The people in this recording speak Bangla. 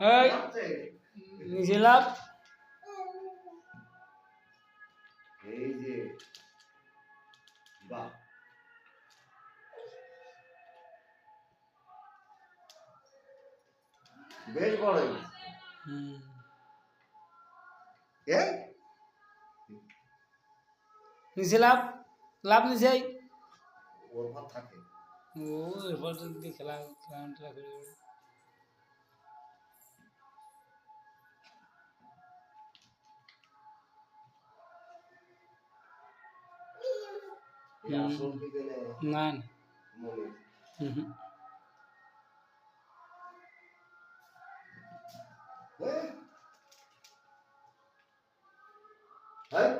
এই নিচে লাভ এই যে বাহ। বেশ বড়। হুম। এ নিচে লাভ লাভ নিচে ওর থাকে। ও এরপর যদি খেলা খেলা করে। না না মনে হুম হুম। হ্যাঁ হ্যাঁ